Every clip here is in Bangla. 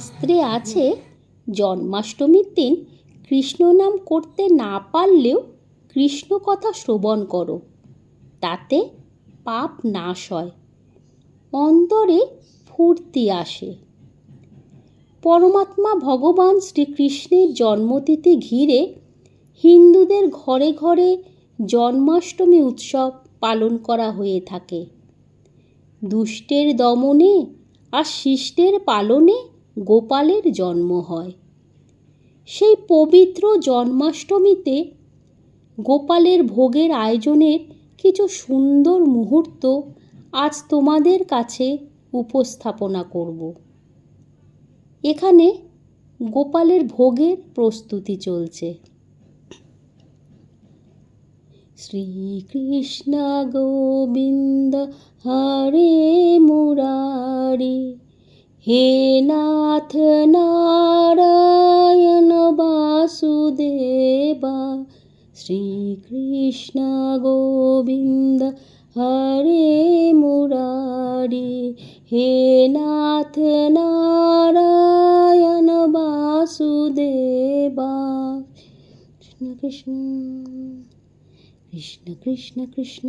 শাস্ত্রে আছে, জন্মাষ্টমীর দিন কৃষ্ণ নাম করতে না পারলেও কৃষ্ণ কথা শ্রবণ করো, তাতে পাপ নাশ হয়, অন্তরে ফুর্তি আসে। পরমাত্মা ভগবান শ্রীকৃষ্ণের জন্মতিথি ঘিরে হিন্দুদের ঘরে ঘরে জন্মাষ্টমী উৎসব পালন করা হয়ে থাকে। দুষ্টের দমনে আর শিষ্টের পালনে গোপালের জন্ম হয়। সেই পবিত্র জন্মাষ্টমীতে গোপালের ভোগের আয়োজনের কিছু সুন্দর মুহূর্ত আজ তোমাদের কাছে উপস্থাপনা করব। এখানে গোপালের ভোগের প্রস্তুতি চলছে। শ্রীকৃষ্ণ গোবিন্দ হরে মুরারি। হে নাথ নারায়ণ বাসুদেবা, শ্রীকৃষ্ণ গোবিন্দ হরে মুরারি। হে নাথ নারায়ণ বাসুদেবা, কৃষ্ণ কৃষ্ণ কৃষ্ণ কৃষ্ণ কৃষ্ণ।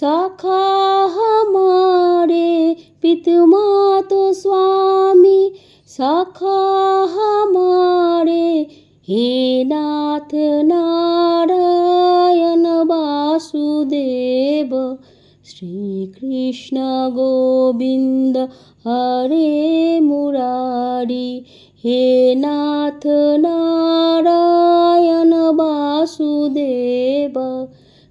सखा हमारे पितुमातु स्वामी सखा हमारे हे नाथ नारायण वासुदेव श्रीकृष्ण गोविन्द हरे मुरारी हे नाथ नारायण वासुदेव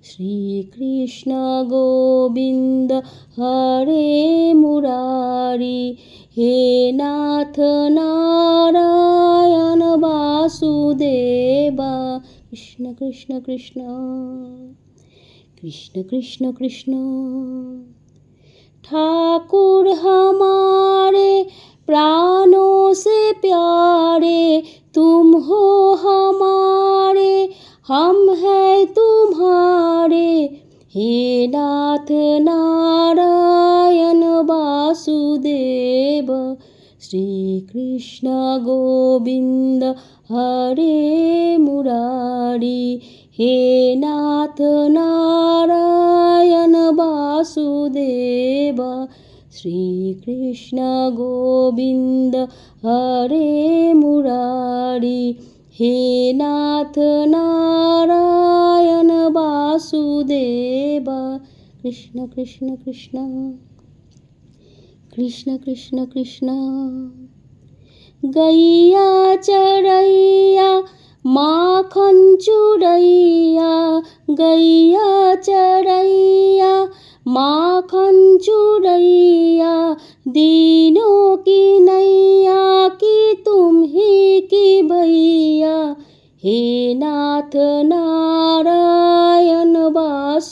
श्रीकृष्ण गोविन्द हरे मुरारी हे नाथ नारायण वासुदेव कृष्ण कृष्ण कृष्ण कृष्ण कृष्ण कृष्ण ठाकुर हमारे प्राणों से प्यारे तुम हो हमारे हम हैं तुम्हारे हे नाथ नारायण वासुदेव श्री कृष्ण गोविंद हरे मुरारी हे नाथ नारायण वासुदेव श्रीकृष्ण गोविन्द हरे मुरारी হে নাথ নারায়ণ বাসুদেবা, কৃষ্ণ কৃষ্ণ কৃষ্ণ কৃষ্ণ কৃষ্ণ কৃষ্ণ। গইয়া চড়াইয়া, মাখন চুড়াইয়া, গইয়া চড়াইয়া, মাখন চুড়াইয়া, দিনো কি নাই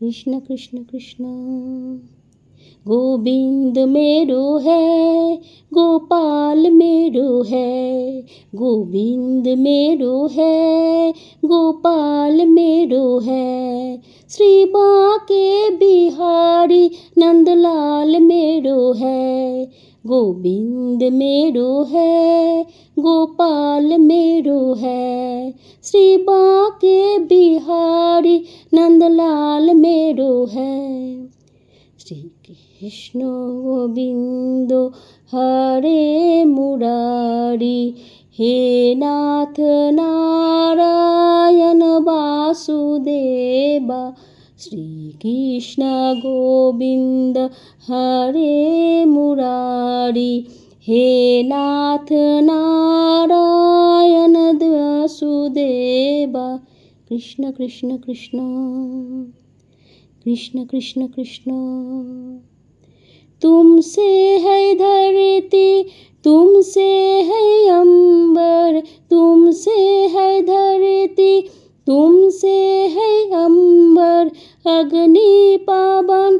कृष्ण कृष्ण कृष्ण। गोविंद मेरो है, गोपाल मेरो है, गोविंद मेरो है, गोपाल मेरो है। श्री बाके बिहारी नंदलाल मेरो है, गोविंद मेरो है गोपाल मेरो है श्री बाके बिहारी नंदलाल मेरो है শ্রীকৃষ্ণ গোবিন্দ হরে মুরারি হে নাথ নারায়ণ বাসুদেবা শ্রীকৃষ্ণ গোবিন্দ হরে মুরারি हे नाथ नारायण वासुदेवा कृष्ण कृष्ण कृष्ण कृष्ण कृष्ण कृष्ण। तुमसे है धरती, तुमसे है अंबर, तुमसे है धरती, तुमसे है अंबर, अग्नि पावन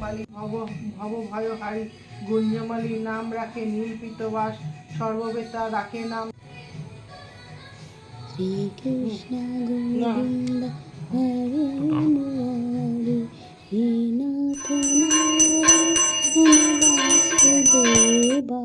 মালি ভব ভব ভয় গুঞ্জমালি নাম রাখে নীল সর্ববেতা রাখে নাম। শ্রীকৃষ্ণ গোবিন্দ হরে মুরারি হে নাথ নারায়ণ বাসুদেবা